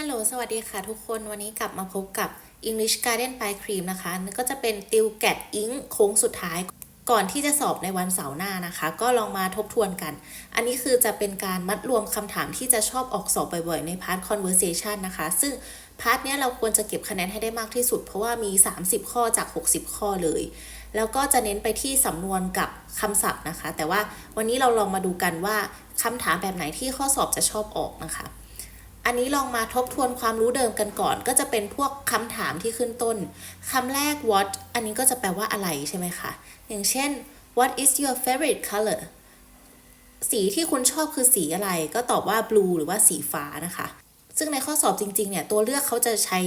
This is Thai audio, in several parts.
ฮัลโหล สวัสดีค่ะทุกคน วันนี้กลับมาพบกับ English Garden by Cream นะคะก็จะเป็นติวแกดอิงโค้งสุดท้าย ก่อนที่จะสอบในวันเสาร์หน้านะคะ ก็ลองมาทบทวนกัน อันนี้คือจะเป็นการมัดรวมคำถามที่จะชอบออกสอบบ่อยๆ ในพาร์ท conversation นะคะ ซึ่งพาร์ทเนี้ยเราควรจะเก็บคะแนนให้ได้มากที่สุด เพราะว่ามี 30 ข้อจาก 60 ข้อเลย แล้วก็จะเน้นไปที่สำนวนกับคำศัพท์นะคะ แต่ว่าวันนี้เราลองมาดูกันว่าคำถามแบบไหนที่ข้อสอบจะชอบออกนะคะ อันนี้ลองมาทบทวนความรู้เดิมกันก่อน ก็จะเป็นพวกคำถามที่ขึ้นต้นคำแรก what อันนี้ก็จะแปลว่าอะไรใช่ไหมคะ อย่างเช่น what is your favorite color สีที่คุณชอบคือสีอะไร ก็ตอบว่า blue หรือว่าสีฟ้านะคะ ซึ่งในข้อสอบจริง ๆ เนี่ย ตัวเลือกเขาจะใช้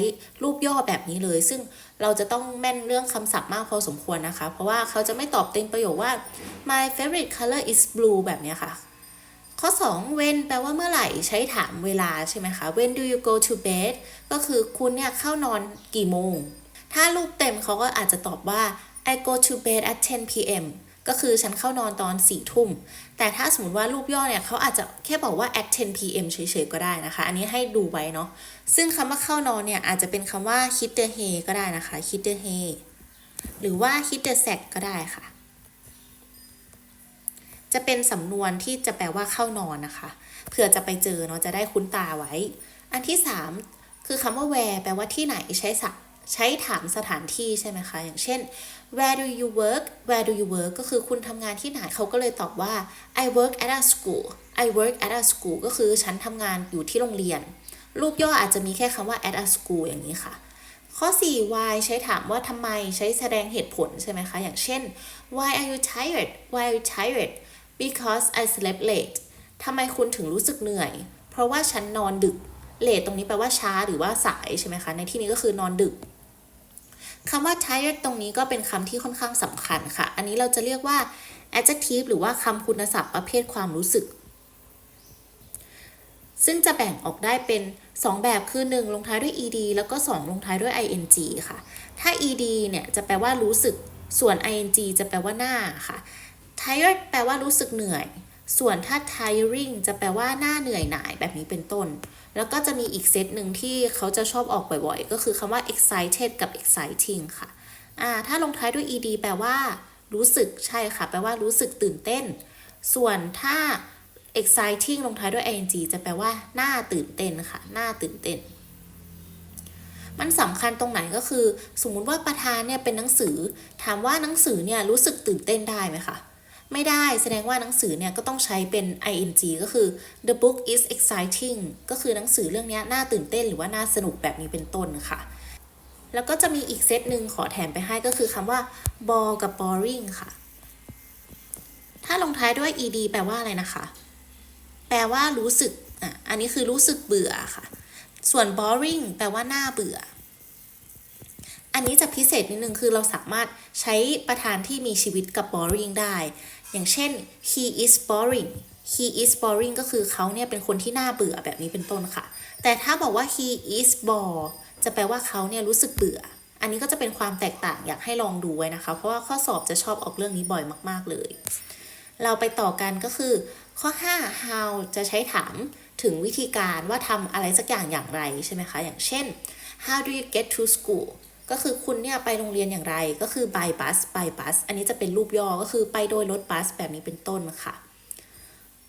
รูปย่อแบบนี้เลย ซึ่งเราจะต้องแม่นเรื่องคำศัพท์มากพอสมควรนะคะ เพราะว่าเขาจะไม่ตอบเต็มประโยคว่า my favorite color is blue แบบนี้ค่ะ ข้อ 2 when แปลว่าเมื่อไหร่ใช้ถามเวลาใช่ไหมคะ when do you go to bed ก็คือคุณเนี่ยเข้านอนกี่โมง ถ้ารูปเต็มเขาก็อาจจะตอบว่า I go to bed at 10 p.m. ก็คือฉันเข้านอนตอน4ทุ่ม แต่ถ้าสมมติว่ารูปย่อเนี่ยเขาอาจจะแค่บอกว่า at 10 p.m. เฉยๆ ก็ได้นะคะ อันนี้ให้ดูไว้เนาะ ซึ่งคำว่าเข้านอนเนี่ยอาจจะเป็นคำว่า hit the hay ก็ได้นะคะ hit the hay หรือว่า hit the sack ก็ได้ค่ะ จะเป็นสำนวนที่จะแปลว่าเข้านอนนะคะเผื่อจะไปเจอเนาะจะได้คุ้นตาไว้ อันที่ 3 คือคำว่า where แปลว่าที่ไหนใช้สัใช้ถามสถานที่ใช่ไหมคะ อย่างเช่น where do you work where do you work ก็คือคุณทำงานที่ไหนเขาก็เลยตอบว่า I work at a school I work at a school ก็คือฉันทำงานอยู่ที่โรงเรียน รูปย่ออาจจะมีแค่คำว่า at a school อย่างนี้ค่ะ ข้อ 4 why ใช้ถามว่าทำไมใช้แสดงเหตุผลใช่ไหมคะ อย่างเช่น why are you tired why are you tired because I slept late ทำไมคุณถึงรู้สึกเหนื่อย เพราะว่าฉันนอนดึก late ตรงนี้แปลว่าช้าหรือว่าสายใช่ไหมคะ ในที่นี้ก็คือนอนดึกคำว่า tired ตรงนี้ก็เป็นคำที่ค่อนข้างสำคัญค่ะ อันนี้เราจะเรียกว่า adjective หรือว่าคำคุณศัพท์ประเภทความรู้สึก ซึ่งจะแบ่งออกได้เป็น 2 แบบคือ 1 ลงท้ายด้วย ed แล้วก็ 2 ลงท้ายด้วย ing ค่ะ ถ้า ed เนี่ยจะแปลว่ารู้สึก ส่วน ing จะแปลว่าหน้าค่ะ tired แปลว่ารู้สึกเหนื่อย ส่วนถ้า tiring จะแปลว่าหน้าเหนื่อยหน่ายแบบนี้เป็นต้น แล้วก็จะมีอีกเซตหนึ่งที่เขาจะชอบออกบ่อยๆ ก็คือคำว่า excited กับ exciting ค่ะ อ่า ถ้าลงท้ายด้วย ed แปลว่า รู้สึกใช่ค่ะ แปลว่ารู้สึกตื่นเต้น ส่วนถ้า exciting ลงท้ายด้วย ing จะแปลว่าหน้าตื่นเต้นค่ะ หน้าตื่นเต้นมันสำคัญตรงไหนก็คือ สมมุติว่าประธานเนี่ยเป็นหนังสือ ถามว่าหนังสือเนี่ยรู้สึกตื่นเต้นได้ไหมคะ ไม่ได้แสดงว่าหนังสือเนี่ยก็ต้องใช้เป็น ing ก็คือ the book is exciting ก็คือหนังสือเรื่องนี้น่าตื่นเต้นหรือว่าน่าสนุกแบบนี้เป็นต้นค่ะ แล้วก็จะมีอีกเซตหนึ่งขอแถมไปให้ก็คือคำว่า bore กับ boring ค่ะ ถ้าลงท้ายด้วย ed แปลว่าอะไรนะคะ แปลว่ารู้สึกอะอันนี้คือรู้สึกเบื่อค่ะ ส่วน boring แปลว่าน่าเบื่ออันนี้จะพิเศษนิดนึงคือเราสามารถใช้ประธานที่มีชีวิตกับ boring ได้ อย่างเช่น he is boring he is boring ก็คือเขาเนี่ยเป็นคนที่น่าเบื่อแบบนี้เป็นต้นค่ะ แต่ถ้าบอกว่า he is bored จะแปลว่าเขาเนี่ยรู้สึกเบื่อ อันนี้ก็จะเป็นความแตกต่างอยากให้ลองดูไว้นะคะ เพราะว่าข้อสอบจะชอบออกเรื่องนี้บ่อยมากๆเลย เราไปต่อกันก็คือ ข้อ 5 how จะใช้ถามถึงวิธีการว่าทำอะไรสักอย่างอย่างไรใช่ไหมคะ อย่างเช่น how do you get to school ก็คือคุณเนี่ยไปโรงเรียนอย่างไรก็คือ by bus by bus อันนี้จะเป็นรูปย่อก็คือไปโดยรถบัสแบบนี้เป็นต้นค่ะ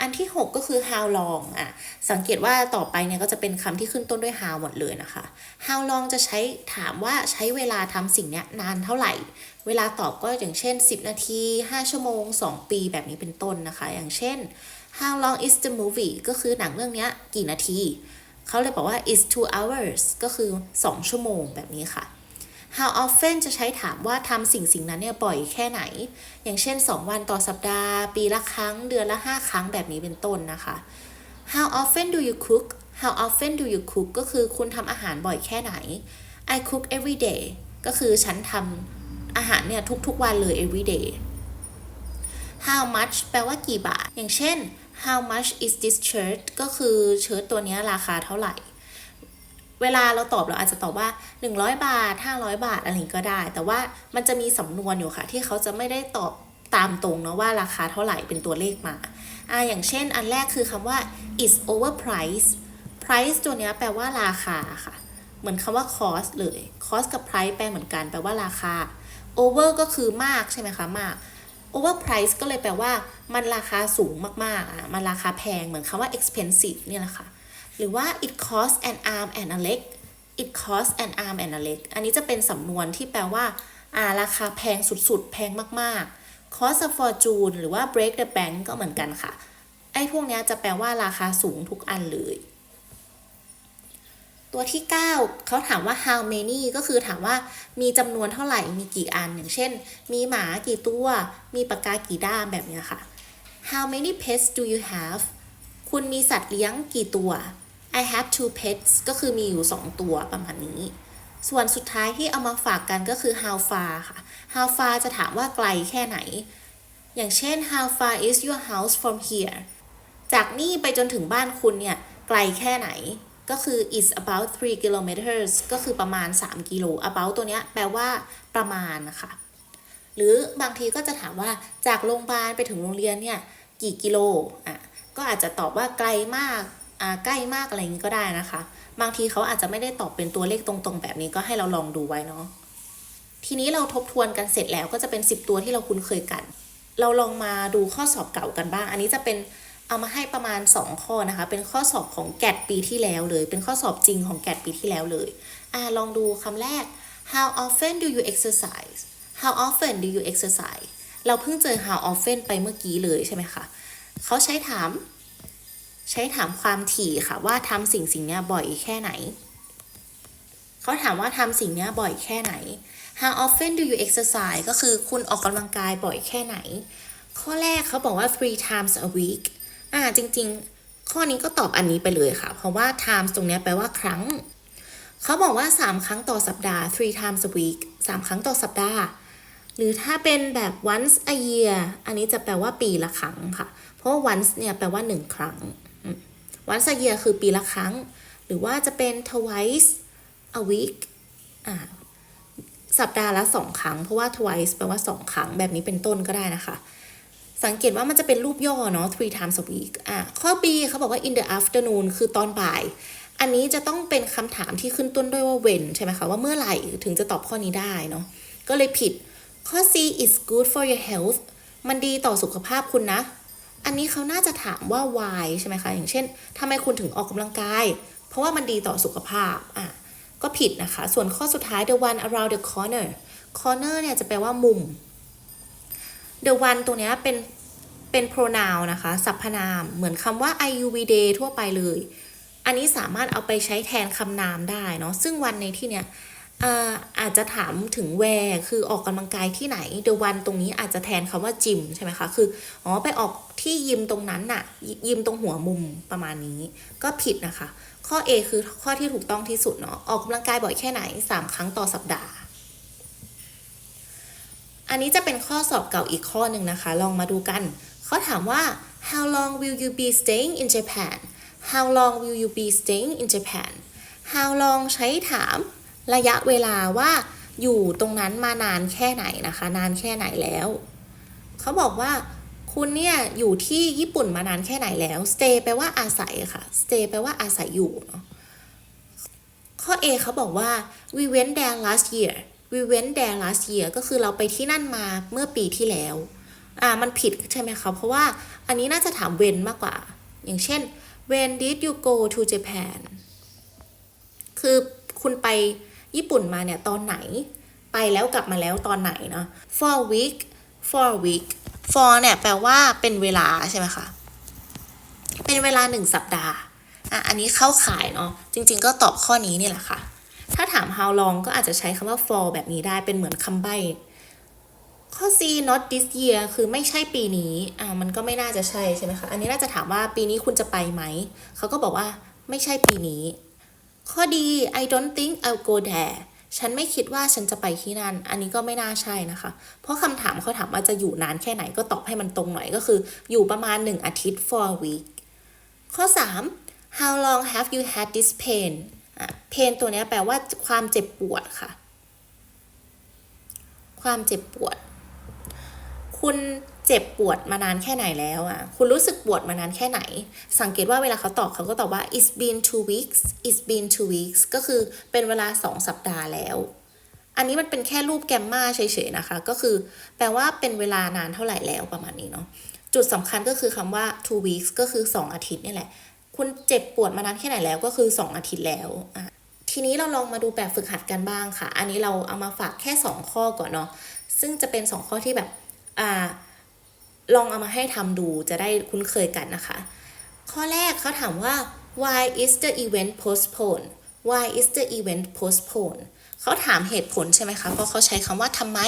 อันที่ 6 ก็คือ how long อะสังเกตว่าต่อไปเนี่ยก็จะเป็นคำที่ขึ้นต้นด้วย how หมดเลยนะคะ how long จะใช้ถามว่าใช้เวลาทำสิ่งเนี้ยนานเท่าไหร่ เวลาตอบก็อย่างเช่น 10 นาที 5 ชั่วโมง 2 ปีแบบนี้เป็นต้นนะคะ อย่างเช่น how long is the movie ก็คือหนังเรื่องเนี้ยกี่นาที เขาเลยบอกว่า is two hours ก็คือ 2 ชั่วโมงแบบนี้ค่ะ how often จะใช้ถามว่าทำสิ่งสิ่งนั้นเนี่ยบ่อยแค่ไหน อย่างเช่น 2 วันต่อสัปดาห์ ปีละครั้ง เดือนละ 5 ครั้งแบบนี้เป็นต้นนะคะ how often do you cook how often do you cook ก็คือคุณทำอาหารบ่อยแค่ไหน I cook every day ก็คือฉันทำอาหารเนี่ยทุกๆวันเลย every day how much แปลว่ากี่บาท อย่างเช่น how much is this shirt ก็คือเชิ้ตตัวนี้ราคาเท่าไหร่ เวลาเราตอบเราอาจจะตอบว่า 100 บาท 500 บาทอะไรก็ได้ แต่ว่ามันจะมีสำนวนอยู่ค่ะ ที่เขาจะไม่ได้ตอบตามตรงเนาะว่าราคาเท่าไหร่เป็นตัวเลขมาอ่าอย่างเช่นอันแรกคือคำว่า is overpriced price ตัวเนี้ยแปลว่าราคาค่ะ เหมือนคำว่า cost เลย cost กับ price แปลเหมือนกันแปลว่าราคา over ก็คือมากใช่ไหมคะมาก over price ก็เลยแปลว่า มันราคาสูงมากๆอะมันราคาแพงเหมือนคำว่า expensive เนี่ยแหละค่ะ หรือว่า it costs an arm and a leg it costs an arm and a leg อันนี้จะเป็นสำนวนที่แปลว่าอ่าราคาแพงสุดๆ แพงมากๆ cost a fortune หรือว่า break the bank ก็เหมือนกันค่ะ ไอ้พวกนี้จะแปลว่าราคาสูงทุกอันเลย ตัวที่ 9 เขาถามว่า how many ก็คือถามว่ามีจำนวนเท่าไหร่ มีกี่อัน อย่างเช่น มีหมากี่ตัว มีปากกากี่ด้ามแบบนี้ค่ะ how many pets do you have คุณมีสัตว์เลี้ยงกี่ตัว I have two pets ก็คือมีอยู่ 2 ตัวประมาณนี้ ส่วนสุดท้ายที่เอามาฝากกันก็คือ how far ค่ะ how far จะถามว่าไกลแค่ไหน อย่างเช่น how far is your house from here จากนี่ไปจนถึงบ้านคุณเนี่ย ไกลแค่ไหน ก็คือ is about 3 kilometers ก็คือประมาณ 3 กิโล about ตัวเนี้ยแปลว่าประมาณนะคะ หรือบางทีก็จะถามว่าจากโรงพยาบาลไปถึงโรงเรียนเนี่ย กี่กิโล อะ ก็อาจจะตอบว่าไกลมาก ใกล้มากอะไรอย่างนี้ก็ได้นะคะ บางทีเขาอาจจะไม่ได้ตอบเป็นตัวเลขตรงๆ แบบนี้ก็ให้เราลองดูไว้เนาะทีนี้เราทบทวนกันเสร็จแล้วก็จะเป็น 10 ตัวที่เราคุ้นเคยกัน เราลองมาดูข้อสอบเก่ากันบ้าง อันนี้จะเป็นเอามาให้ประมาณ 2 ข้อนะคะ เป็นข้อสอบของแกดปีที่แล้วเลย เป็นข้อสอบจริงของแกดปีที่แล้วเลยอ่าลองดูคำแรก how often do you exercise how often do you exercise เราเพิ่งเจอ how often ไปเมื่อกี้เลยใช่ไหมคะเขาใช้ถาม ใช้ถามความถี่ค่ะว่าทำสิ่งสิ่งนี้บ่อยแค่ไหน เขาถามว่าทำสิ่งนี้บ่อยแค่ไหน how often do you exercise ก็คือคุณออกกำลังกายบ่อยแค่ไหน ข้อแรกเขาบอกว่า three times a week อ่าจริงๆ ข้อนี้ก็ตอบอันนี้ไปเลยค่ะ เพราะว่า times ตรงนี้แปลว่าครั้ง เขาบอกว่า 3 ครั้งต่อสัปดาห์ three times a week 3 ครั้งต่อสัปดาห์ หรือถ้าเป็นแบบ once a year อันนี้จะแปลว่าปีละครั้งค่ะ เพราะว่า once เนี่ยแปลว่า 1 ครั้ง once a year คือปีละครั้ง หรือว่าจะเป็น twice a week อ่าสัปดาห์ละ2ครั้ง เพราะว่า twice แปลว่า2ครั้ง แบบนี้เป็นต้นก็ได้นะคะ สังเกตว่ามันจะเป็นรูปย่อเนาะ three times a week อะข้อ B เขาบอกว่า in the afternoon คือตอนบ่าย อันนี้จะต้องเป็นคำถามที่ขึ้นต้นด้วยว่า when ใช่ไหมคะ ว่าเมื่อไหร่ถึงจะตอบข้อนี้ได้เนาะ ก็เลยผิดข้อ C is good for your health มันดีต่อสุขภาพคุณนะ อันนี้เขาน่าจะถามว่า why ใช่ไหมคะ อย่างเช่นทำไมคุณถึงออกกำลังกาย เพราะว่ามันดีต่อสุขภาพอะก็ผิดนะคะ ส่วนข้อสุดท้าย the one around the corner corner เนี่ยจะแปลว่ามุม the one ตัวเนี้ยเป็นเป็น pronoun นะคะ สรรพนาม เหมือนคำว่า I U V day ทั่วไปเลย อันนี้สามารถเอาไปใช้แทนคำนามได้เนาะ ซึ่งวันในที่เนี้ย อาอาจจะถามถึง where คือออกกำลังกายที่ไหน the one ตรงนี้อาจจะแทนคำว่า gym ใช่ไหมคะ คืออ๋อไปออกที่ยิมตรงนั้นน่ะ ยิมตรงหัวมุมประมาณนี้ ก็ผิดนะคะ ข้อ A คือข้อที่ถูกต้องที่สุดเนาะออกกำลังกายบ่อยแค่ไหน 3 ครั้งต่อสัปดาห์ อันนี้จะเป็นข้อสอบเก่าอีกข้อหนึ่งนะคะ ลองมาดูกันเขาถามว่า how long will you be staying in Japan how long will you be staying in Japan how long ใช้ถาม ระยะเวลาว่าอยู่ตรงนั้นมานานแค่ไหนนะคะ นานแค่ไหนแล้ว เขาบอกว่าคุณเนี่ยอยู่ที่ญี่ปุ่นมานานแค่ไหนแล้ว stay แปลว่าอาศัยค่ะ stay แปลว่าอาศัยอยู่เนาะข้อ A เขาบอกว่า we went there last year we went there last year ก็คือเราไปที่นั่นมาเมื่อปีที่แล้ว อ่า มันผิดใช่ไหมคะเพราะว่าอันนี้น่าจะถาม when มากกว่า อย่างเช่น when did you go to Japan คือคุณไป ญี่ปุ่นมาเนี่ยตอนไหน ไปแล้วกลับมาแล้วตอนไหนเนาะ for week for week for เนี่ยแปลว่าเป็นเวลาใช่ไหมคะ เป็นเวลาหนึ่งสัปดาห์ อะ อันนี้เข้าขายเนาะ จริง ๆ ก็ตอบข้อนี้นี่แหละค่ะ ถ้าถาม how long ก็อาจจะใช้คำว่า for แบบนี้ได้ เป็นเหมือนคำใบ้ข้อ C not this year คือไม่ใช่ปีนี้ อ่า มันก็ไม่น่าจะใช่ใช่ไหมคะ อันนี้น่าจะถามว่าปีนี้คุณจะไปไหม เขาก็บอกว่าไม่ใช่ปีนี้ ข้อดี I don't think I'll go there ฉันไม่คิดว่าฉันจะไปที่นั่น อันนี้ก็ไม่น่าใช่นะคะ เพราะคำถามเขาถามว่าจะอยู่นานแค่ไหนก็ตอบให้มันตรงหน่อยก็คือ อยู่ประมาณ 1 อาทิตย์ for a week ข้อ 3 how long have you had this pain pain ตัวนี้แปลว่าความเจ็บปวดค่ะ ความเจ็บปวด คุณ เจ็บปวดมานานแค่ไหนแล้วอะ คุณรู้สึกปวดมานานแค่ไหน สังเกตว่าเวลาเขาตอบเขาก็ตอบว่า it's been two weeks it's been two weeks ก็คือเป็นเวลาสองสัปดาห์แล้ว อันนี้มันเป็นแค่รูปแกมมาเฉยๆนะคะ ก็คือแปลว่าเป็นเวลานานเท่าไหร่แล้วประมาณนี้เนาะ จุดสำคัญก็คือคำว่า two weeks ก็คือ 2 อาทิตย์นี่แหละ คุณเจ็บปวดมานานแค่ไหนแล้วก็คือ 2 อาทิตย์แล้วอะทีนี้เราลองมาดูแบบฝึกหัดกันบ้างค่ะ อันนี้เราเอามาฝากแค่ 2 ข้อก่อนเนาะ ซึ่งจะเป็น 2 ข้อที่แบบ อ่า ลองเอามาให้ทำดูจะได้คุ้นเคยกันนะคะ ข้อแรกเขาถามว่า why is the event postponed why is the event postponed เขาถามเหตุผลใช่ไหมคะ เพราะเขาใช้คำว่าทำไม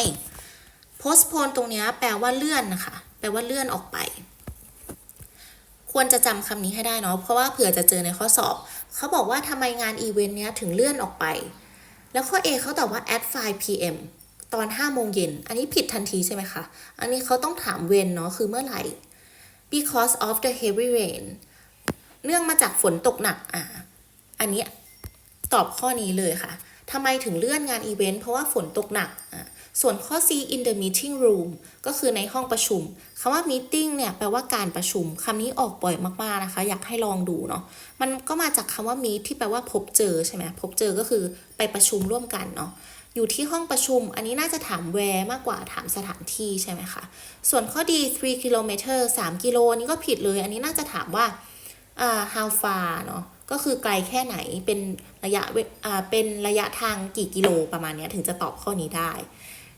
postpone ตรงนี้แปลว่าเลื่อนนะคะ แปลว่าเลื่อนออกไป ควรจะจำคำนี้ให้ได้เนาะ เพราะว่าเผื่อจะเจอในข้อสอบ เขาบอกว่าทำไมงานอีเวนต์เนี้ยถึงเลื่อนออกไป แล้วข้อ A เขาตอบว่า at 5 pm ตอน5โมงเย็น อันนี้ผิดทันทีใช่ไหมคะ อันนี้เขาต้องถาม when เนาะ คือเมื่อไหร่ because of the heavy rain เนื่องมาจากฝนตกหนัก อ่าอันนี้ตอบข้อนี้เลยค่ะ ทำไมถึงเลื่อนงานอีเวนต์ เพราะว่าฝนตกหนัก อ่าส่วนข้อ C in the meeting room ก็คือในห้องประชุม คำว่า meeting เนี่ยแปลว่าการประชุม คำนี้ออกบ่อยมากๆนะคะ อยากให้ลองดูเนาะ มันก็มาจากคำว่า meet ที่แปลว่าพบเจอใช่ไหมพบเจอก็คือไปประชุมร่วมกันเนาะ อยู่ที่ห้องประชุม อันนี้น่าจะถาม where มากกว่าถามสถานที่ใช่ไหมคะ ส่วนข้อดี3กิโลเมตร3กิโลนี้ก็ผิดเลย อันนี้น่าจะถามว่า how far เนาะก็คือไกลแค่ไหนเป็นระยะเอ่าเป็นระยะทางกี่กิโลประมาณเนี้ยถึงจะตอบข้อนี้ได้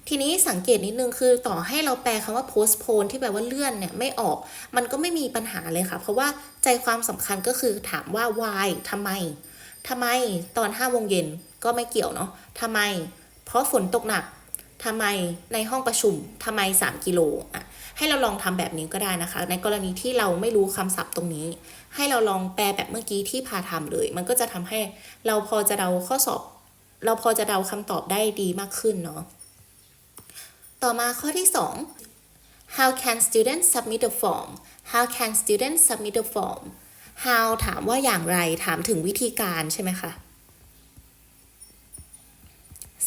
ทีนี้สังเกตนิดนึงคือต่อให้เราแปลคำว่า postpone ที่แปลว่าเลื่อนเนี่ยไม่ออก มันก็ไม่มีปัญหาเลยค่ะ เพราะว่าใจความสำคัญก็คือถามว่า why ทำไมทำไมตอน5โมงเย็นก็ไม่เกี่ยวเนาะทำไม เพราะฝนตกหนักทำไมในห้องประชุมทำไม 3 กิโลอะให้เราลองทำแบบนี้ก็ได้นะคะ ในกรณีที่เราไม่รู้คำศัพท์ตรงนี้ ให้เราลองแปลแบบเมื่อกี้ที่พาทำเลย มันก็จะทำให้เราพอจะเดาข้อสอบ เราพอจะเดาคำตอบได้ดีมากขึ้นเนาะต่อมาข้อที่ 2 how can students submit the form how can students submit the form how ถามว่าอย่างไรถามถึงวิธีการใช่ไหมคะ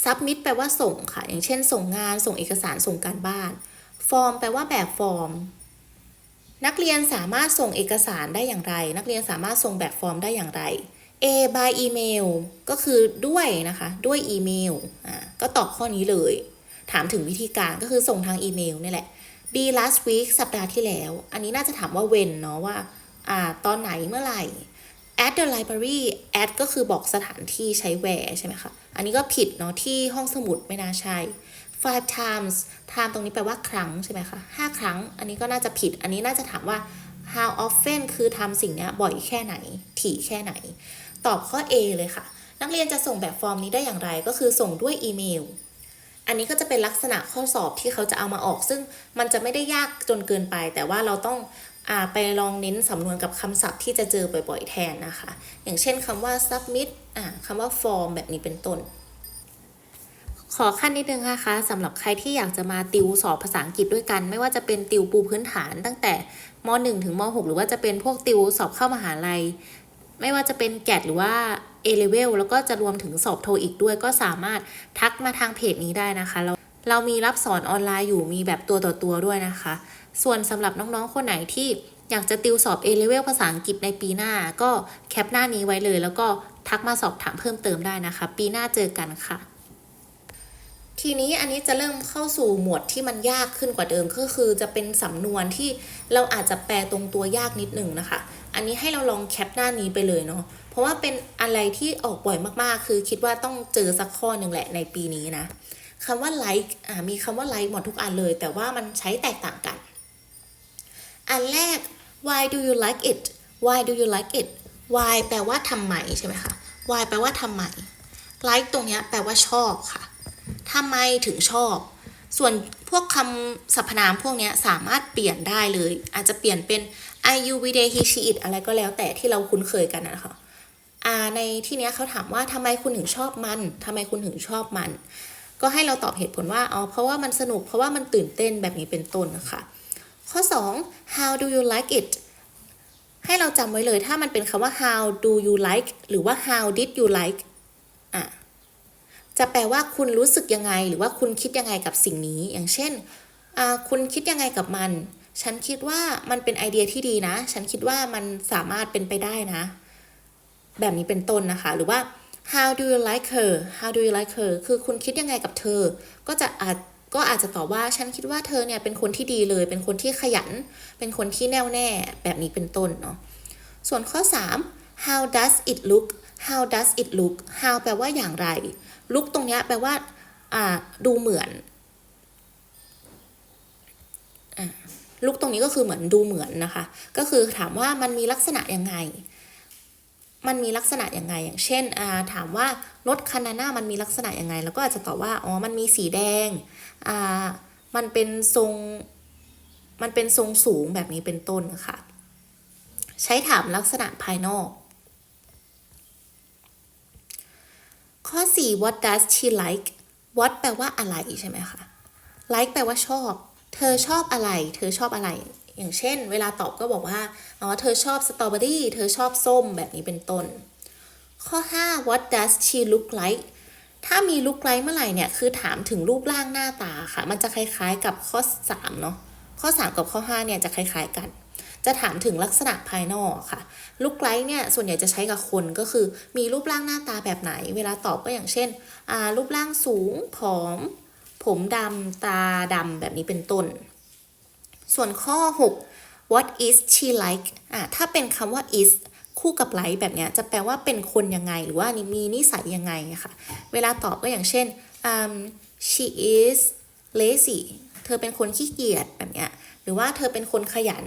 submit แปลว่าส่งค่ะ อย่างเช่น ส่งงาน ส่งเอกสาร ส่งการบ้าน form แปลว่าแบบฟอร์ม นักเรียนสามารถส่งเอกสารได้อย่างไร นักเรียนสามารถส่งแบบฟอร์มได้อย่างไร A by email ก็คือด้วยนะคะ ด้วยอีเมล อ่า ก็ตอบข้อนี้เลย ถามถึงวิธีการก็คือส่งทางอีเมลนี่แหละ B last week สัปดาห์ที่แล้ว อันนี้น่าจะถามว่า when เนาะว่า อ่า ตอนไหนเมื่อไหร่ at the library at ก็คือบอกสถานที่ใช้ where ใช่ไหมคะ อันนี้ก็ผิดเนาะที่ห้องสมุดไม่น่าใช่ five times time ตรงนี้แปลว่าครั้งใช่ไหมคะห้าครั้ง อันนี้ก็น่าจะผิด อันนี้น่าจะถามว่า how often คือทำสิ่งนี้บ่อยแค่ไหน ถี่แค่ไหน ตอบข้อ A เลยค่ะ นักเรียนจะส่งแบบฟอร์มนี้ได้อย่างไร ก็คือส่งด้วยอีเมล อันนี้ก็จะเป็นลักษณะข้อสอบที่เขาจะเอามาออก ซึ่งมันจะไม่ได้ยากจนเกินไป แต่ว่าเราต้อง ไปลองเน้นสำนวนกับคำศัพท์ที่จะเจอบ่อยๆแทนนะคะ อย่างเช่นคำว่า submit คำว่า form แบบนี้เป็นต้น ขอขั้นนิดนึงนะคะสำหรับใครที่อยากจะมาติวสอบภาษาอังกฤษด้วยกัน ไม่ว่าจะเป็นติวปูพื้นฐานตั้งแต่ม .1 ถึงม .6 หรือว่าจะเป็นพวกติวสอบเข้ามหาลัย ไม่ว่าจะเป็นแกดหรือว่า A level แล้วก็จะรวมถึงสอบโทอีกด้วย ก็สามารถทักมาทางเพจนี้ได้นะคะ เราเรามีรับสอนออนไลน์อยู่มีแบบตัวต่อตัวด้วยนะคะ ส่วนสำหรับน้องๆ คนไหนที่อยากจะติวสอบ A level ภาษาอังกฤษในปีหน้า ก็แคปหน้านี้ไว้เลย แล้วก็ทักมาสอบถามเพิ่มเติมได้นะคะ ปีหน้าเจอกันค่ะ ทีนี้อันนี้จะเริ่มเข้าสู่หมวดที่มันยากขึ้นกว่าเดิมก็คือจะเป็นสำนวนที่เราอาจจะแปลตรงตัวยากนิดหนึ่งนะคะ อันนี้ให้เราลองแคปหน้านี้ไปเลยเนาะเพราะว่าเป็นอะไรที่ออกบ่อยมากๆ คือคิดว่าต้องเจอสักข้อหนึ่งแหละในปีนี้นะคำว่า like อ่ามีคำว่า like หมดทุกอันเลย แต่ว่ามันใช้แตกต่างกัน อันแรก why do you like it why do you like it why แปลว่าทำไมใช่ไหมคะ why แปลว่าทำไม like ตรงเนี้ยแปลว่าชอบค่ะทำไมถึงชอบ ส่วนพวกคำสรรพนามพวกเนี้ยสามารถเปลี่ยนได้เลย อาจจะเปลี่ยนเป็น I you we they he she it อะไรก็แล้วแต่ที่เราคุ้นเคยกันนะคะอ่าในที่เนี้ยเขาถามว่าทำไมคุณถึงชอบมันทำไมคุณถึงชอบมัน ก็ให้เราตอบเหตุผลว่าอ๋อเพราะว่ามันสนุกเพราะว่ามันตื่นเต้นแบบนี้เป็นต้นนะคะ ข้อ 2 how do you like it ให้เราจำไว้เลยถ้ามันเป็นคำว่า how do you like หรือว่า how did you like อะจะแปลว่าคุณรู้สึกยังไง หรือว่าคุณคิดยังไงกับสิ่งนี้ อย่างเช่น คุณคิดยังไงกับมัน ฉันคิดว่ามันเป็นไอเดียที่ดีนะ ฉันคิดว่ามันสามารถเป็นไปได้นะ แบบนี้เป็นต้นนะคะ หรือว่า how do you like her how do you like her คือคุณคิดยังไงกับเธอ ก็จะอาจ ก็อาจจะตอบว่าฉันคิดว่าเธอเนี่ยเป็นคนที่ดีเลย เป็นคนที่ขยัน เป็นคนที่แน่วแน่แบบนี้เป็นต้นเนาะส่วนข้อ 3 how does it look how does it look how แปลว่าอย่างไร look ตรงเนี้ยแปลว่าอ่าดูเหมือนอ่า look ตรงนี้ก็คือเหมือนดูเหมือนนะคะ ก็คือถามว่ามันมีลักษณะยังไง มันมีลักษณะยังไง อย่างเช่นถามว่ารถคันนั้นน่ะมันมีลักษณะยังไง แล้วก็อาจจะตอบว่า อ๋อ มันมีสีแดง อ่ามันเป็นทรงมันเป็นทรงสูงแบบนี้เป็นต้นค่ะ ใช้ถามลักษณะภายนอก ข้อ 4 what does she like what แปลว่าอะไรใช่ไหมคะ like แปลว่าชอบ เธอชอบอะไร เธอชอบอะไร อย่างเช่น เวลาตอบก็บอกว่า อ๋อ เธอชอบสตรอเบอรี่ เธอชอบส้มแบบนี้เป็นต้น ข้อ 5 what does she look like ถ้ามี look like เมื่อไหร่เนี่ยคือถามถึงรูปร่างหน้าตาค่ะ มันจะคล้ายๆกับข้อ3เนาะข้อ 3 กับข้อ5เนี่ยจะคล้ายๆกัน จะถามถึงลักษณะภายนอกค่ะลุกไลท์เนี่ยส่วนใหญ่จะใช้กับคนก็คือมีรูปร่างหน้าตาแบบไหน เวลาตอบก็อย่างเช่นอ่ารูปร่างสูงผอม ผมดำตาดำแบบนี้เป็นต้น ส่วนข้อ 6 what is she like อ่าถ้าเป็นคำว่า is คู่กับ like แบบเนี้ยจะแปลว่าเป็นคนยังไง หรือว่ามีนิสัยยังไงค่ะ เวลาตอบก็อย่างเช่น um, she is lazy เธอเป็นคนขี้เกียจแบบเนี้ยหรือว่าเธอเป็นคนขยัน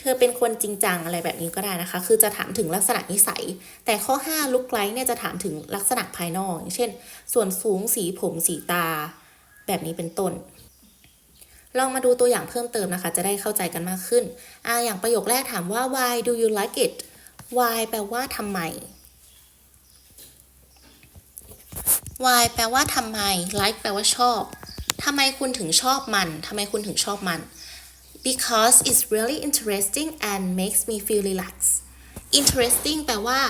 เธอเป็นคนจริงจังอะไรแบบนี้ก็ได้นะคะ คือจะถามถึงลักษณะนิสัย แต่ข้อ5ลุกไลท์เนี่ยจะถามถึงลักษณะภายนอกอย่างเช่น ส่วนสูงสีผมสีตา แบบนี้เป็นต้นลองมาดูตัวอย่างเพิ่มเติมนะคะ จะได้เข้าใจกันมากขึ้นออย่างประโยคแรกถามว่า why do you like it why แปลว่าทำไม why แปลว่าทำไม like แปลว่าชอบทำไมคุณถึงชอบมันทำไมคุณถึงชอบมัน because it's really interesting and makes me feel relaxed interesting แปลว่า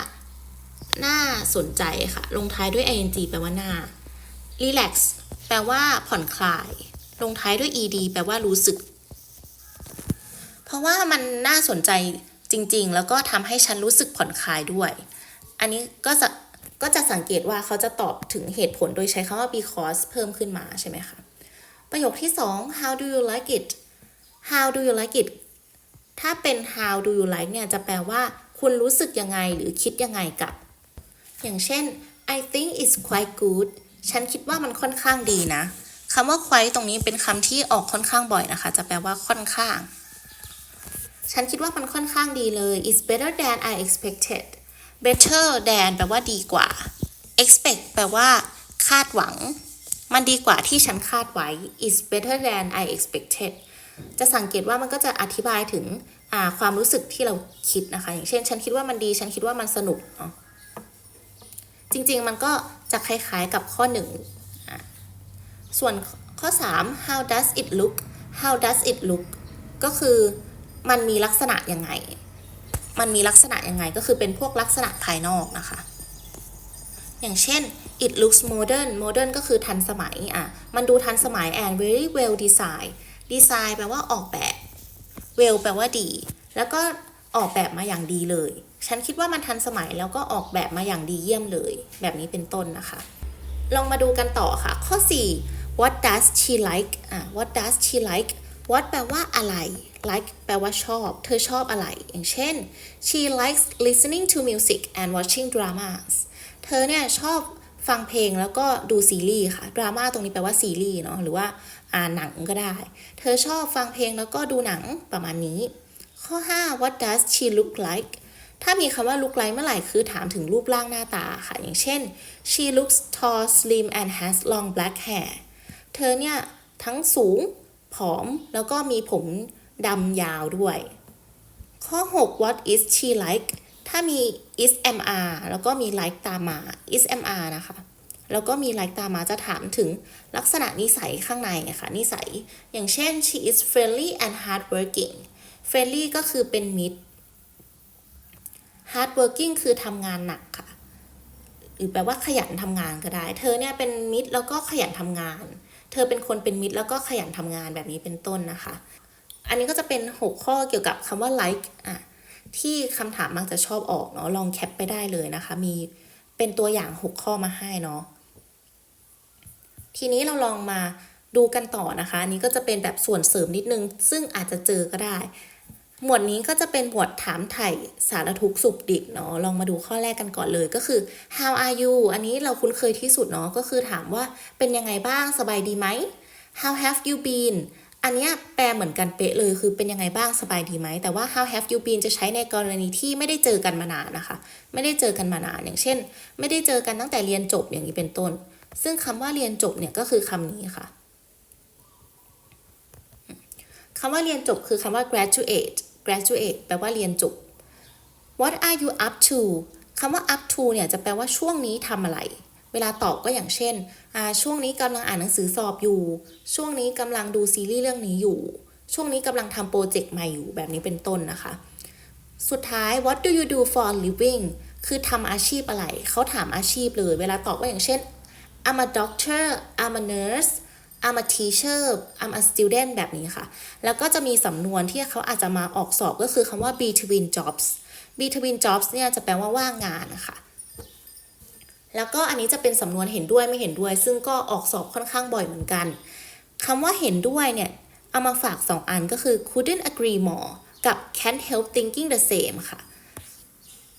น่าสนใจค่ะ ลงท้ายด้วย ing แปลว่าน่า relax แปลว่า ผ่อนคลาย ลงท้ายด้วย ed แปลว่ารู้สึก เพราะว่ามันน่าสนใจ จริงๆ แล้วก็ทำให้ฉันรู้สึกผ่อนคลายด้วย อันนี้ก็จะก็จะสังเกตว่าเขาจะตอบถึงเหตุผลโดยใช้คำว่า because เพิ่มขึ้นมาใช่ไหมคะ ประโยคที่ 2 how do you like it how do you like it ถ้าเป็น how do you like เนี่ยจะแปลว่า คุณรู้สึกยังไงหรือคิดยังไงกับ อย่างเช่น I think it's quite good ฉันคิดว่ามันค่อนข้างดีนะคำว่า quite ตรงนี้เป็นคำที่ออกค่อนข้างบ่อยนะคะ จะแปลว่าค่อนข้าง ฉันคิดว่ามันค่อนข้างดีเลย it's better than I expected better than แปลว่าดีกว่า expect แปลว่าคาดหวัง มันดีกว่าที่ฉันคาดไว้ it's better than I expected จะสังเกตว่ามันก็จะอธิบายถึงความรู้สึกที่เราคิดนะคะ อย่างเช่น ฉันคิดว่ามันดี ฉันคิดว่ามันสนุกเนาะจริง ๆ มันก็จะคล้าย ๆ กับข้อหนึ่งส่วนข้อ 3 how does it look how does it look ก็คือ มันมีลักษณะยังไง มันมีลักษณะยังไงก็คือเป็นพวกลักษณะภายนอกนะคะ อย่างเช่น it looks modern modern ก็คือทันสมัยอะ มันดูทันสมัย and very well designed design แปลว่าออกแบบ well แปลว่าดี แล้วก็ออกแบบมาอย่างดีเลย ฉันคิดว่ามันทันสมัยแล้วก็ออกแบบมาอย่างดีเยี่ยมเลย แบบนี้เป็นต้นนะคะ ลองมาดูกันต่อค่ะ ข้อ 4 what does she like อะ what does she like what แปลว่าอะไร like แปลว่าชอบ เธอชอบอะไร อย่างเช่น she likes listening to music and watching dramas เธอเนี่ยชอบฟังเพลงแล้วก็ดูซีรีส์ค่ะ ดราม่าตรงนี้แปลว่าซีรีส์เนาะ หรือว่าอ่านหนังก็ได้ เธอชอบฟังเพลงแล้วก็ดูหนังประมาณนี้ ข้อ 5 what does she look like ถ้ามีคำว่า look like เมื่อไหร่คือถามถึงรูปร่างหน้าตาค่ะ อย่างเช่น she looks tall slim and has long black hair เธอเนี่ยทั้งสูง ผอม แล้วก็มีผม ดำยาวด้วย ข้อ 6 what is she like ถ้ามี is mr แล้วก็มี like ตามมา is mr นะคะ แล้วก็มี like ตามมาจะถามถึงลักษณะนิสัยข้างในอะค่ะนิสัย อย่างเช่น she is friendly and hardworking friendly ก็คือเป็นมิตร hardworking คือทำงานหนักค่ะ หรือแปลว่าขยันทำงานก็ได้ เธอเนี่ยเป็นมิตรแล้วก็ขยันทำงาน เธอเป็นคนเป็นมิตรแล้วก็ขยันทำงานแบบนี้เป็นต้นนะคะ อันนี้ก็จะเป็น6ข้อเกี่ยวกับคำว่า like อะที่คำถามมักจะชอบออกเนาะลองแคปไปได้เลยนะคะ มีเป็นตัวอย่าง6ข้อมาให้เนาะทีนี้เราลองมาดูกันต่อนะคะอันนี้ก็จะเป็นแบบส่วนเสริมนิดนึง ซึ่งอาจจะเจอก็ได้ หมวดนี้ก็จะเป็นหมวดถามไถ่สารทุกสุขดิบเนาะลองมาดูข้อแรกกันก่อนเลยก็คือ how are you อันนี้เราคุ้นเคยที่สุดเนาะก็คือถามว่าเป็นยังไงบ้างสบายดีไหม how have you been อันนี้แปลเหมือนกันเป๊ะเลยคือเป็นยังไงบ้างสบายดีไหม แต่ว่า how have you been จะใช้ในกรณีที่ไม่ได้เจอกันมานานนะคะ ไม่ได้เจอกันมานานอย่างเช่น ไม่ได้เจอกันตั้งแต่เรียนจบอย่างนี้เป็นต้น ซึ่งคำว่าเรียนจบเนี่ยก็คือคำนี้ค่ะคำว่าเรียนจบคือคำว่า graduate graduate แปลว่าเรียนจบ what are you up to คำว่า up to เนี่ยจะแปลว่าช่วงนี้ทำอะไร เวลาตอบก็อย่างเช่นช่วงนี้กำลังอ่านหนังสือสอบอยู่ ช่วงนี้กำลังดูซีรีส์เรื่องนี้อยู่ ช่วงนี้กำลังทำโปรเจกต์ใหม่อยู่แบบนี้เป็นต้นนะคะ สุดท้าย what do you do for a living คือทำอาชีพอะไร เขาถามอาชีพเลย เวลาตอบก็อย่างเช่น I'm a doctor I'm a nurse I'm a teacher I'm a student แบบนี้ค่ะ แล้วก็จะมีสำนวนที่เขาอาจจะมาออกสอบก็คือคำว่า between jobs between jobs เนี่ยจะแปลว่าว่างงานนะคะ แล้วก็อันนี้จะเป็นสำนวนเห็นด้วยไม่เห็นด้วย ซึ่งก็ออกสอบค่อนข้างบ่อยเหมือนกันคำว่าเห็นด้วยเนี่ยเอามาฝาก 2 อันก็คือ couldn't agree more กับ can't help thinking the same ค่ะ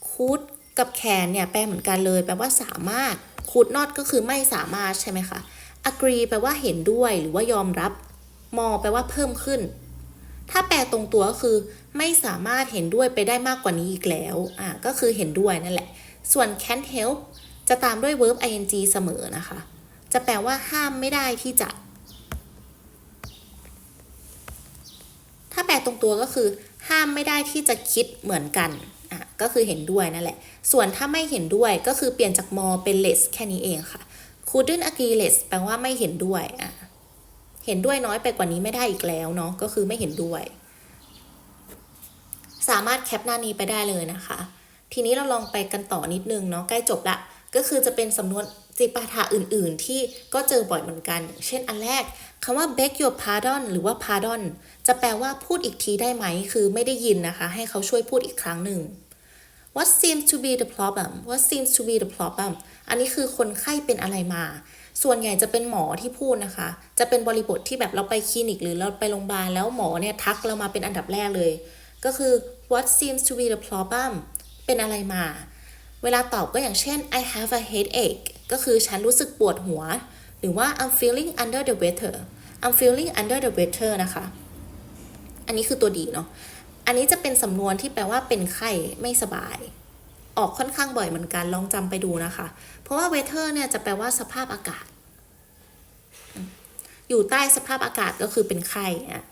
could กับ can เนี่ยแปลเหมือนกันเลย แปลว่าสามารถ could not ก็คือไม่สามารถใช่ไหมคะ agree แปลว่าเห็นด้วยหรือว่ายอมรับ more แปลว่าเพิ่มขึ้น ถ้าแปลตรงตัวก็คือ ไม่สามารถเห็นด้วยไปได้มากกว่านี้อีกแล้ว อ่าก็คือเห็นด้วยนั่นแหละ ส่วน can't help จะตามด้วย verb ing เสมอนะคะ จะแปลว่าห้ามไม่ได้ที่จะ ถ้าแปลตรงตัวก็คือ ห้ามไม่ได้ที่จะคิดเหมือนกันอะก็คือเห็นด้วยนั่นแหละ ส่วนถ้าไม่เห็นด้วยก็คือเปลี่ยนจาก more เป็น less แค่นี้เองค่ะ couldn't agree less แปลว่าไม่เห็นด้วยอะเห็นด้วยน้อยไปกว่านี้ไม่ได้อีกแล้วเนาะก็คือไม่เห็นด้วย สามารถแคปหน้านี้ไปได้เลยนะคะ ทีนี้เราลองไปกันต่อนิดนึงเนาะใกล้จบละ ก็คือจะเป็นสำนวนจิปาถะอื่นๆ ที่ก็เจอบ่อยเหมือนกันเช่นอันแรกคำว่า beg your pardon หรือว่า pardon จะแปลว่าพูดอีกทีได้ไหม คือไม่ได้ยินนะคะ ให้เขาช่วยพูดอีกครั้งหนึ่ง What seems to be the problem What seems to be the problem อันนี้คือคนไข้เป็นอะไรมา ส่วนใหญ่จะเป็นหมอที่พูดนะคะ จะเป็นบริบทที่แบบเราไปคลินิก หรือเราไปโรงพยาบาลแล้วหมอเนี่ยทักเรามาเป็นอันดับแรกเลย ก็คือ What seems to be the problem เป็นอะไรมา เวลาตอบก็อย่างเช่น I have a headache ก็คือฉันรู้สึกปวดหัว หรือว่า I'm feeling under the weather I'm feeling under the weather นะคะ อันนี้คือตัวดีเนาะ อันนี้จะเป็นสำนวนที่แปลว่าเป็นไข้ไม่สบาย ออกค่อนข้างบ่อยเหมือนกันลองจำไปดูนะคะ เพราะว่า weather เนี่ยจะแปลว่าสภาพอากาศ อยู่ใต้สภาพอากาศก็คือเป็นไข้อะ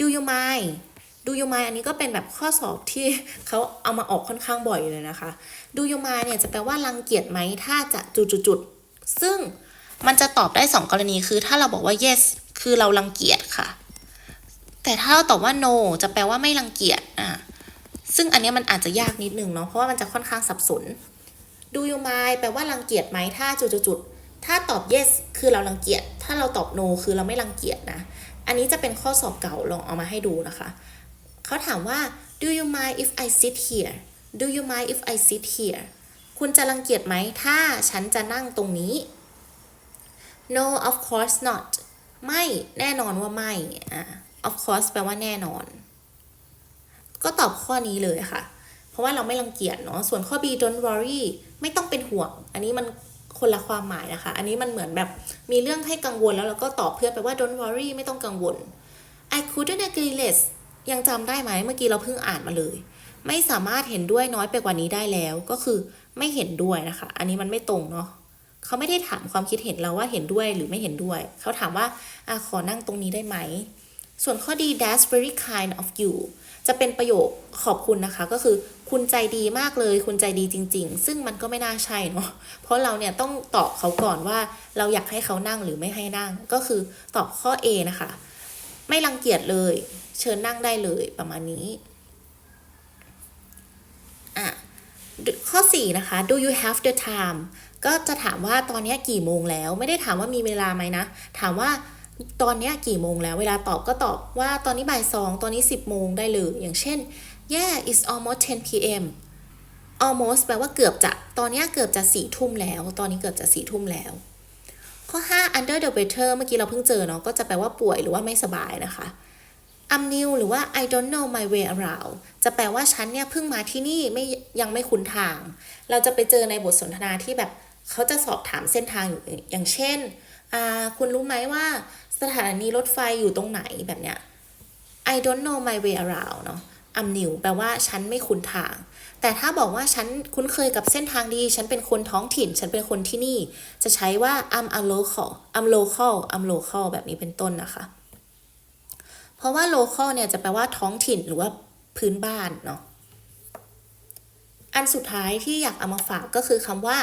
Do you mind Do you mind อันนี้ก็เป็นแบบข้อสอบที่เขาเอามาออกค่อนข้างบ่อยเลยนะคะ Do you mind เนี่ยจะแปลว่ารังเกียจไหมถ้าจะจุดๆๆซึ่งมันจะตอบได้ 2 กรณีคือถ้าเราบอกว่า yes คือเรารังเกียจค่ะ แต่ถ้าเราตอบว่า no จะแปลว่าไม่รังเกียจอะซึ่งอันนี้มันอาจจะยากนิดนึงเนาะเพราะว่ามันจะค่อนข้างสับสน Do you mind แปลว่ารังเกียจไหมถ้าจุดๆๆถ้าตอบ yes คือเรารังเกียจ ถ้าเราตอบ no คือเราไม่รังเกียจนะ อันนี้จะเป็นข้อสอบเก่าลองเอามาให้ดูนะคะ เขาถามว่า do you mind if I sit here do you mind if I sit here คุณจะรังเกียจไหมถ้าฉันจะนั่งตรงนี้ no of course not ไม่แน่นอนว่าไม่อะ of course แปลว่าแน่นอน ก็ตอบข้อนี้เลยค่ะ เพราะว่าเราไม่รังเกียจเนาะ ส่วนข้อ B don't worry ไม่ต้องเป็นห่วง อันนี้มันคนละความหมายนะคะ อันนี้มันเหมือนแบบมีเรื่องให้กังวลแล้วเราก็ตอบเพื่อนไปว่า don't worry ไม่ต้องกังวล I couldn't agree less ยังจำได้ไหม เมื่อกี้เราเพิ่งอ่านมาเลย ไม่สามารถเห็นด้วยน้อยไปกว่านี้ได้แล้ว ก็คือไม่เห็นด้วยนะคะ อันนี้มันไม่ตรงเนาะเขาไม่ได้ถามความคิดเห็นเราว่าเห็นด้วยหรือไม่เห็นด้วย เขาถามว่าอขอนั่งตรงนี้ได้ไหม ส่วนข้อดี that's very kind of you จะเป็นประโยคขอบคุณนะคะ ก็คือคุณใจดีมากเลย คุณใจดีจริง ๆ ซึ่งมันก็ไม่น่าใช่เนาะเพราะเราเนี่ยต้องตอบเขาก่อนว่าเราอยากให้เขานั่งหรือไม่ให้นั่ง ก็คือตอบข้อ A นะคะ ไม่รังเกียจเลย เชิญนั่งได้เลยประมาณนี้ อะข้อ 4 นะคะ do you have the time ก็จะถามว่าตอนนี้กี่โมงแล้ว ไม่ได้ถามว่ามีเวลาไหมนะ ถามว่าตอนนี้กี่โมงแล้ว เวลาตอบก็ตอบว่าตอนนี้บ่ายสองตอนนี้ 10 โมงได้เลย อย่างเช่น yeah it's almost 10 p.m. almost แปลว่าเกือบจะ ตอนนี้เกือบจะสี่ทุ่มแล้ว ตอนนี้เกือบจะสี่ทุ่มแล้ว ข้อ 5 under the weather เมื่อกี้เราเพิ่งเจอเนาะ ก็จะแปลว่าป่วยหรือว่าไม่สบายนะคะ I'm new หรือว่า I don't know my way around จะแปลว่าฉันเนี่ยเพิ่งมาที่นี่ไม่ยังไม่คุ้นทาง เราจะไปเจอในบทสนทนาที่แบบเขาจะสอบถามเส้นทางอยู่อย่างเช่น คุณรู้ไหมว่าสถานีรถไฟอยู่ตรงไหนแบบเนี้ย I don't know my way around เนาะ I'm new แปลว่าฉันไม่คุ้นทาง แต่ถ้าบอกว่าฉันคุ้นเคยกับเส้นทางดี ฉันเป็นคนท้องถิ่น ฉันเป็นคนที่นี่ จะใช้ว่า I'm a local I'm local I'm local แบบนี้เป็นต้นนะคะ เพราะว่า local เนี่ยจะแปลว่าท้องถิ่นหรือว่าพื้นบ้านเนาะ อันสุดท้ายที่อยากเอามาฝากก็คือคำว่า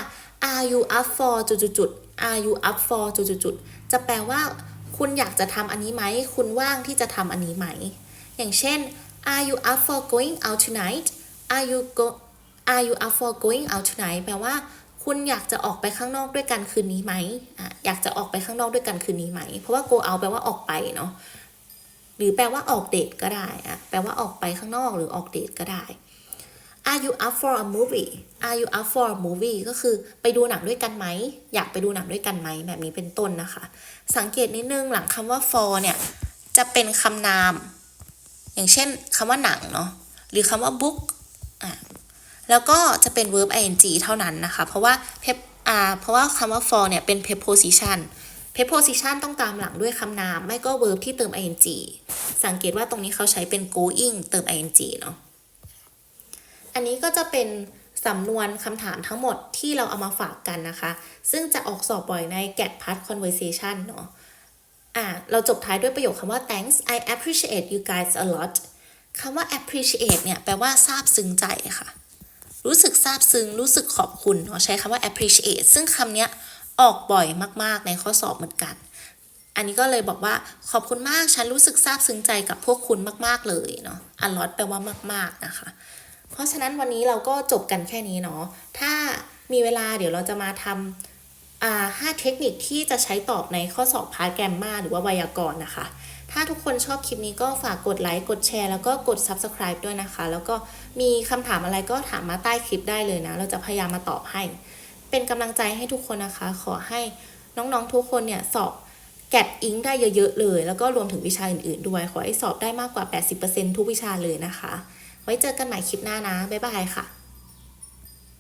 are you up for จุดๆๆ are you up for จุดๆๆจะแปลว่า คุณอยากจะทำอันนี้ไหม คุณว่างที่จะทำอันนี้ไหม อย่างเช่น are you up for going out tonight are you go are you up for going out tonight แปลว่า คุณอยากจะออกไปข้างนอกด้วยกันคืนนี้ไหมอะอยากจะออกไปข้างนอกด้วยกันคืนนี้ไหม เพราะว่า go out แปลว่าออกไปเนาะ หรือแปลว่าออกเดทก็ได้อะแปลว่าออกไปข้างนอกหรือออกเดทก็ได้ Are you up for a movie Are you up for a movie ก็คือไปดูหนังด้วยกันไหม อยากไปดูหนังด้วยกันไหม แบบนี้เป็นต้นนะคะ สังเกตนิดนึงหลังคำว่า for เนี่ยจะเป็นคำนาม อย่างเช่นคำว่าหนังเนาะหรือคำว่า book อะแล้วก็จะเป็น verb ing เท่านั้นนะคะ เพราะว่า pep อ่าเพราะว่าคำว่า for เนี่ยเป็น preposition preposition ต้องตามหลังด้วยคำนาม ไม่ก็ verb ที่เติม ing สังเกตว่าตรงนี้เขาใช้เป็น going เติม ing เนาะ อันนี้ก็จะเป็นสำนวนคำถามทั้งหมดที่เราเอามาฝากกันนะคะ ซึ่งจะออกสอบบ่อยใน get part conversation เนาะ อะ เราจบท้ายด้วยประโยคคำว่า thanks I appreciate you guys a lot คำว่า appreciate เนี่ยแปลว่าซาบซึ้งใจค่ะ รู้สึกซาบซึ้ง รู้สึกขอบคุณเนาะ ใช้คำว่า appreciate ซึ่งคำเนี้ย ออกบ่อยมากๆในข้อสอบเหมือนกัน อันนี้ก็เลยบอกว่าขอบคุณมากฉันรู้สึกซาบซึ้งใจกับพวกคุณมากๆเลยเนาะ a lot แปลว่ามาก ๆ นะคะ เพราะฉะนั้นวันนี้เราก็จบกันแค่นี้เนาะถ้ามีเวลาเดี๋ยวเราจะมาทำห้าเทคนิคที่จะใช้ตอบในข้อสอบพาร์ทแกรมมาหรือว่าไวยากรณ์นะคะถ้าทุกคนชอบคลิปนี้ก็ฝากกดไลค์ กดแชร์ แล้วก็กด subscribe ด้วยนะคะ แล้วก็มีคำถามอะไรก็ถามมาใต้คลิปได้เลยนะ เราจะพยายามมาตอบให้ เป็นกำลังใจให้ทุกคนนะคะ ขอให้น้องๆทุกคนเนี่ยสอบแกดอิงได้เยอะๆเลย แล้วก็รวมถึงวิชาอื่นๆด้วย ขอให้สอบได้มากกว่า 80%ทุกวิชาเลยนะคะ ไว้เจอกันใหม่คลิปหน้านะ บ๊ายบายค่ะ